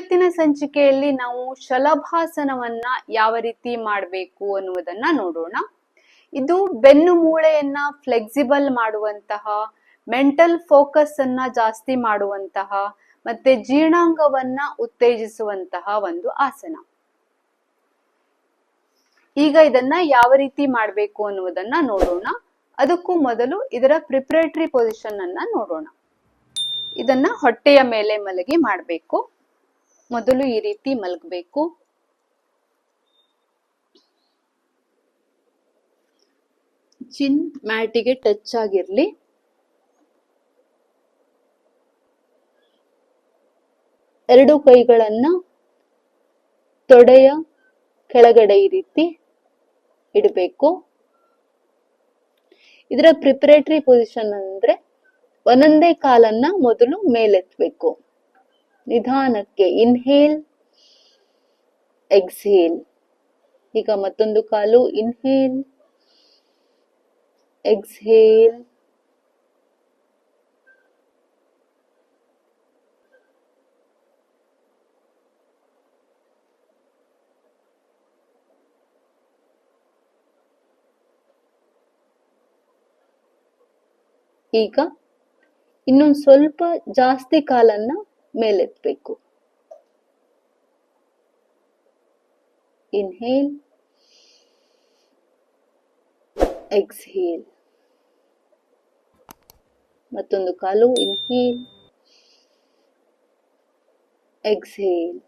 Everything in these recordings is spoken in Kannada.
ಇವತ್ತಿನ ಸಂಚಿಕೆಯಲ್ಲಿ ನಾವು ಶಲಭಾಸನವನ್ನ ಯಾವ ರೀತಿ ಮಾಡಬೇಕು ಅನ್ನುವುದನ್ನ ನೋಡೋಣ. ಇದು ಬೆನ್ನು ಮೂಳೆಯನ್ನ ಫ್ಲೆಕ್ಸಿಬಲ್ ಮಾಡುವಂತಹ ಮೆಂಟಲ್ ಫೋಕಸ್ ಅನ್ನ ಜಾಸ್ತಿ ಮಾಡುವಂತಹ, ಮತ್ತೆ ಜೀರ್ಣಾಂಗವನ್ನ ಉತ್ತೇಜಿಸುವಂತಹ ಒಂದು ಆಸನ. ಈಗ ಇದನ್ನ ಯಾವ ರೀತಿ ಮಾಡಬೇಕು ಅನ್ನುವುದನ್ನ ನೋಡೋಣ. ಅದಕ್ಕೂ ಮೊದಲು ಇದರ ಪ್ರಿಪರೇಟರಿ ಪೊಸಿಷನ್ ಅನ್ನ ನೋಡೋಣ. ಇದನ್ನ ಹೊಟ್ಟೆಯ ಮೇಲೆ ಮಲಗಿ ಮಾಡಬೇಕು. ಮೊದಲು ಈ ರೀತಿ ಮಲಗಬೇಕು. ಚಿನ್ ಮ್ಯಾಟಿಗೆ ಟಚ್ ಆಗಿರ್ಲಿ. ಎರಡು ಕೈಗಳನ್ನ ತೊಡೆಯ ಕೆಳಗಡೆ ಈ ರೀತಿ ಇಡಬೇಕು. ಇದರ ಪ್ರಿಪರೇಟರಿ ಪೊಸಿಷನ್ ಅಂದ್ರೆ ಒಂದೊಂದೇ ಕಾಲನ್ನ ಮೊದಲು ಮೇಲೆತ್ತಬೇಕು ನಿಧಾನಕ್ಕೆ ಇನ್ಹೇಲ್ ಎಕ್ಸೇಲ್ ಈಗ ಮತ್ತೊಂದು ಕಾಲು ಇನ್ಹೇಲ್ ಎಕ್ಸೇಲ್ ಈಗ ಇನ್ನೊಂದು ಸ್ವಲ್ಪ ಜಾಸ್ತಿ ಕಾಲನ್ನ ಮೇಲೆತ್ತಬೇಕು. ಇನ್ಹೇಲ್ ಎಕ್ಸ್ಹೇಲ್ ಮತ್ತೊಂದು ಕಾಲು ಇನ್ಹೇಲ್ ಎಕ್ಸ್ಹೇಲ್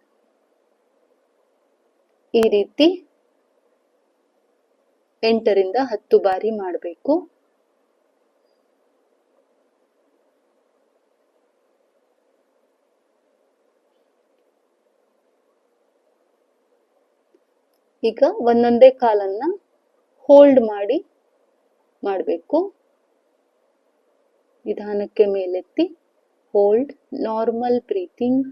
ಈ ರೀತಿ ಎಂಟರಿಂದ ಹತ್ತು ಬಾರಿ ಮಾಡಬೇಕು. ಈಗ ಒಂದೊಂದೇ ಕಾಲನ್ನ ಹೋಲ್ಡ್ ಮಾಡಿ ಮಾಡಬೇಕು. ನಿಧಾನಕ್ಕೆ ಮೇಲೆತ್ತಿ ಹೋಲ್ಡ್ ನಾರ್ಮಲ್ ಬ್ರೀತಿಂಗ್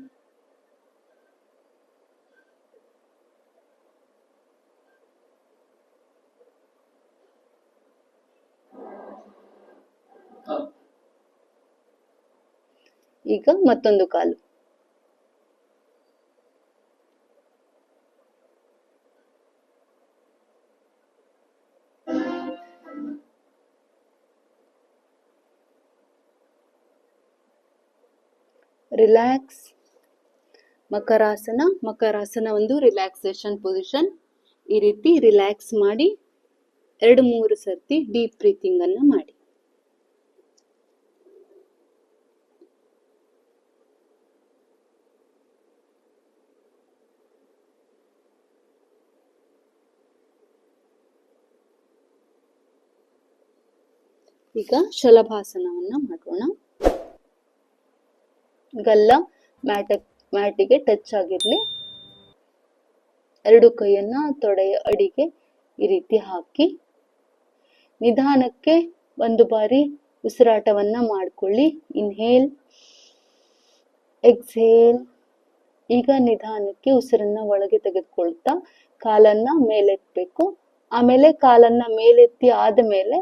ಈಗ ಮತ್ತೊಂದು ಕಾಲು. ರಿಲ್ಯಾಕ್ಸ್ ಮಕರಾಸನ ಮಕರಾಸನ ಒಂದು ರಿಲ್ಯಾಕ್ಸೇಷನ್ ಪೊಸಿಷನ್ ಈ ರೀತಿ ರಿಲ್ಯಾಕ್ಸ್ ಮಾಡಿ ಎರಡು ಮೂರು ಸರ್ತಿ ಡೀಪ್ ಬ್ರೀತಿಂಗ್ ಅನ್ನು ಮಾಡಿ. ಈಗ ಶಲಭಾಸನವನ್ನು ಮಾಡೋಣ. ಗಲ್ಲ ಮ್ಯಾಟ, ಮ್ಯಾಟಿಗೆ ಟಚ್ ಆಗಿರ್ಲಿ. ಎರಡು ಕೈಯನ್ನ ತೊಡೆಯ ಅಡಿಗೆ ಈ ರೀತಿ ಹಾಕಿ. ನಿಧಾನಕ್ಕೆ ಒಂದು ಬಾರಿ ಉಸಿರಾಟವನ್ನ ಮಾಡ್ಕೊಳ್ಳಿ. ಇನ್ಹೇಲ್ ಎಕ್ಸೇಲ್ ಈಗ ನಿಧಾನಕ್ಕೆ ಉಸಿರನ್ನ ಒಳಗೆ ತೆಗೆದುಕೊಳ್ತಾ ಕಾಲನ್ನ ಮೇಲೆತ್ತಬೇಕು ಆಮೇಲೆ ಕಾಲನ್ನ ಮೇಲೆತ್ತಿ ಆದ ಮೇಲೆ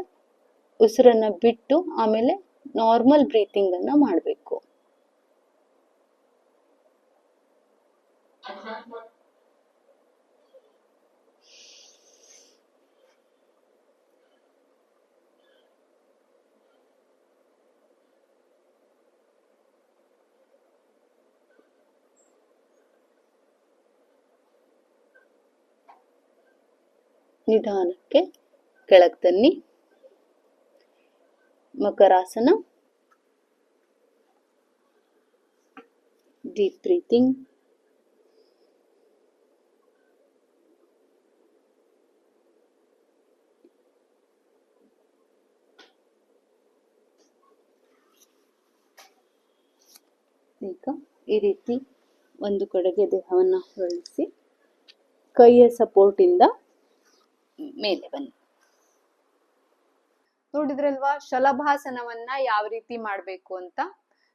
ಉಸಿರನ್ನ ಬಿಟ್ಟು ಆಮೇಲೆ ನಾರ್ಮಲ್ ಬ್ರೀತಿಂಗ್ ಅನ್ನ ಮಾಡಬೇಕು. ನಿಧಾನಕ್ಕೆ ಕೆಳಗೆ ತನ್ನಿ. ಮಕರಾಸನ. ಡೀಪ್ ಬ್ರೀತಿಂಗ್ ಈಗ ಈ ರೀತಿ ಒಂದು ಕಡೆಗೆ ದೇಹವನ್ನ ಹೊರಳಿಸಿ ಕೈಯ ಸಪೋರ್ಟಿಂದ ಮೇಲೆ ಬನ್ನಿ. ನೋಡಿದ್ರಲ್ವಾ? ಶಲಭಾಸನವನ್ನ ಯಾವ ರೀತಿ ಮಾಡಬೇಕು ಅಂತ?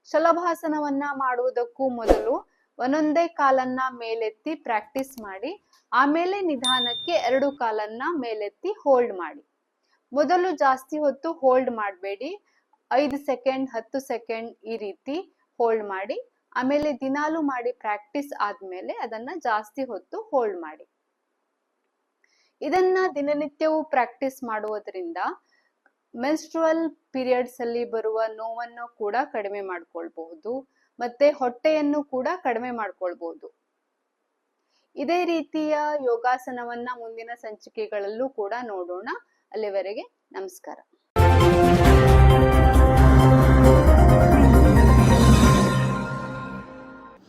ಶಲಭಾಸನವನ್ನ ಮಾಡುವುದಕ್ಕೂ ಮೊದಲು ಒಂದೊಂದೇ ಕಾಲನ್ನ ಮೇಲೆತ್ತಿ ಪ್ರಾಕ್ಟೀಸ್ ಮಾಡಿ, ಆಮೇಲೆ ನಿಧಾನಕ್ಕೆ ಎರಡು ಕಾಲನ್ನ ಮೇಲೆತ್ತಿ ಹೋಲ್ಡ್ ಮಾಡಿ. ಮೊದಲು ಜಾಸ್ತಿ ಹೊತ್ತು ಹೋಲ್ಡ್ ಮಾಡಬೇಡಿ. ಐದು ಸೆಕೆಂಡ್ ಹತ್ತು ಸೆಕೆಂಡ್ ಈ ರೀತಿ ಹೋಲ್ಡ್ ಮಾಡಿ, ಆಮೇಲೆ ದಿನಾಲು ಮಾಡಿ ಪ್ರಾಕ್ಟೀಸ್ ಆದ್ಮೇಲೆ ಅದನ್ನ ಜಾಸ್ತಿ ಹೊತ್ತು ಹೋಲ್ಡ್ ಮಾಡಿ. ಇದನ್ನ ದಿನನಿತ್ಯವೂ ಪ್ರಾಕ್ಟೀಸ್ ಮಾಡುವುದರಿಂದ ಮೆನ್ಸ್ಟ್ರಲ್ ಪೀರಿಯಡ್ಸ್ ಅಲ್ಲಿ ಬರುವ ನೋವನ್ನು ಕೂಡ ಕಡಿಮೆ ಮಾಡ್ಕೊಳ್ಬಹುದು, ಮತ್ತೆ ಹೊಟ್ಟೆಯನ್ನು ಕೂಡ ಕಡಿಮೆ ಮಾಡ್ಕೊಳ್ಬಹುದು. ಇದೇ ರೀತಿಯ ಯೋಗಾಸನವನ್ನ ಮುಂದಿನ ಸಂಚಿಕೆಗಳಲ್ಲೂ ಕೂಡ ನೋಡೋಣ. ಅಲ್ಲಿವರೆಗೆ ನಮಸ್ಕಾರ.